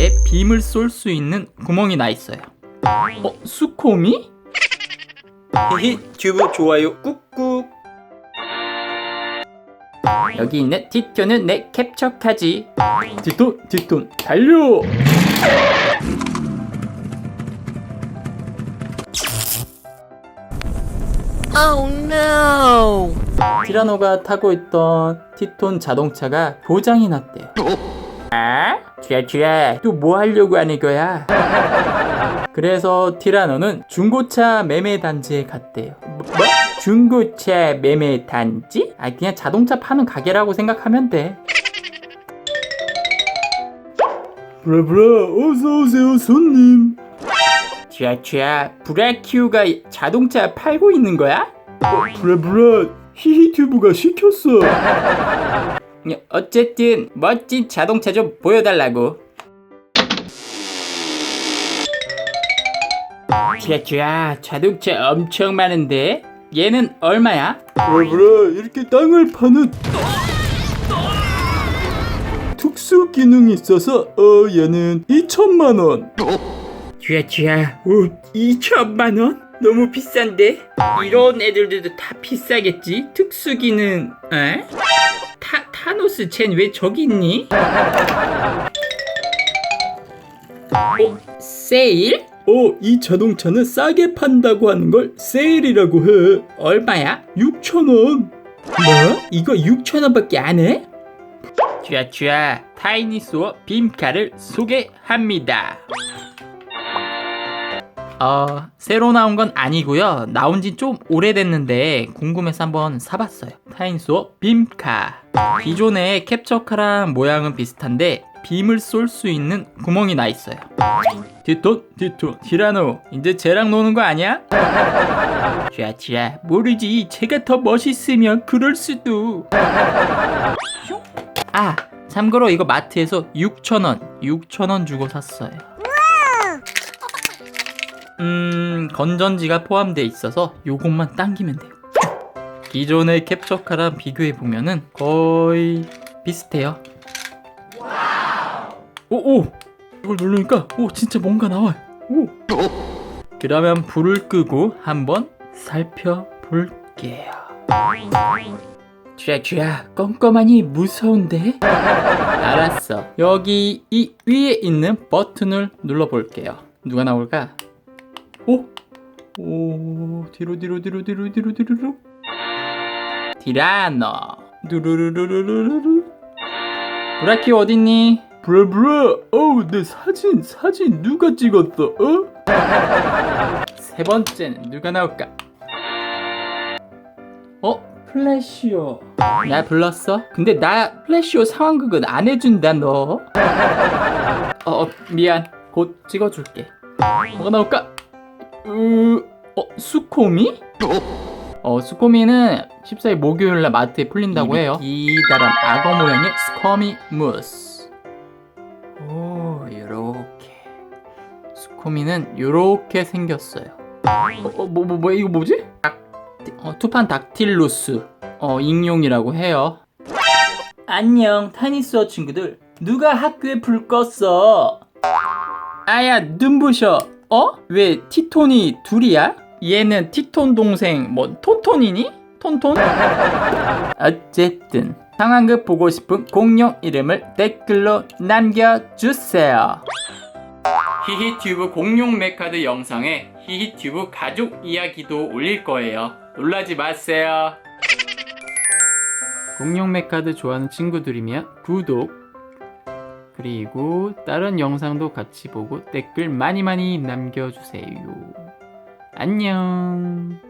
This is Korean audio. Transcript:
앞에 빔을 쏠 수 있는 구멍이 나 있어요. 어, 수코미? 히히 튜브 좋아요 꾹꾹 여기 있는 티토는 내 캡처카지. 티토, 티토, 달려! Oh no! 티라노가 타고 있던 티톤 자동차가 고장이 났대요. 아? 쥐야 쥐야 또 뭐 하려고 하는 거야? 그래서 티라노는 중고차 매매 단지에 갔대요. 뭐? 뭐? 중고차 매매 단지? 아 그냥 자동차 파는 가게라고 생각하면 돼. 브라브라 어서 오세요 손님. 쥐야 쥐야 브라키우가 자동차 팔고 있는 거야? 어, 브라브라 히히튜브가 시켰어. 어쨌든 멋진 자동차 좀 보여달라고. 쥐야 자동차 엄청 많은데 얘는 얼마야? 브라브라 이렇게 땅을 파는 특수 기능이 있어서 어 얘는 2천만 원. 쥐야 쥐야 오 2천만 원? 너무 비싼데? 이런 애들들도 다 비싸겠지? 특수 기능 에? 타, 타노스 쟨 왜 저기 있니? 어? 세일? 어, 이 자동차는 싸게 판다고 하는 걸 세일이라고 해. 얼마야? 6,000원. 뭐? 이거 6,000원밖에 안 해? 쥐야 쥐야 타이니스워 빔카를 소개합니다. 어, 새로 나온 건 아니고요. 나온 지 좀 오래됐는데 궁금해서 한번 사봤어요. 타인수어 빔카. 기존의 캡처카랑 모양은 비슷한데 빔을 쏠 수 있는 구멍이 나 있어요. 디토, 디토, 티라노. 이제 쟤랑 노는 거 아니야? 쥐야, 쥐야. 모르지. 제가 더 멋있으면 그럴 수도. 아, 참고로 이거 마트에서 6,000원, 6,000원 주고 샀어요. 음, 건전지가 포함되어 있어서 요것만 당기면 돼요. 기존의 캡처카랑 비교해 보면은 거의 비슷해요. 오, 오! 이걸 누르니까 오 진짜 뭔가 나와요. 오. 그러면 불을 끄고 한번 살펴볼게요. 쥐야 쥐야 껌껌하니 무서운데? 알았어. 여기 이 위에 있는 버튼을 눌러볼게요. 누가 나올까? 오? 오 뒤로 뒤로 뒤로 뒤로 뒤로 뒤로 디라노 누르르르르르르 브라키 어딨니? 브라브라 어우 내 사진 사진 누가 찍었어 어? 세 번째는 누가 나올까? 어? 플래시오 나 불렀어? 근데 나 플래시오 상황극은 안 해준다 너 어, 어 미안 곧 찍어줄게 뭐가 나올까? 으, 어, 수코미? 어, 수코미는 14일 목요일날 마트에 풀린다고 해요. 기다란 악어 모양의 스코미 무스. 오, 요렇게. 수코미는 요렇게 생겼어요. 어, 어, 뭐, 뭐, 뭐, 이거 뭐지? 닥, 어, 투판 닥틸루스. 어, 익룡이라고 해요. 안녕, 타니스어 친구들. 누가 학교에 불 껐어? 아야, 눈부셔. 어? 왜 티톤이 둘이야? 얘는 티톤 동생 뭐 톤톤이니? 톤톤? 어쨌든 상황극 보고 싶은 공룡 이름을 댓글로 남겨주세요. 히히튜브 공룡 메카드 영상에 히히튜브 가족 이야기도 올릴 거예요. 놀라지 마세요. 공룡 메카드 좋아하는 친구들이면 구독 그리고 다른 영상도 같이 보고 댓글 많이 많이 남겨주세요. 안녕.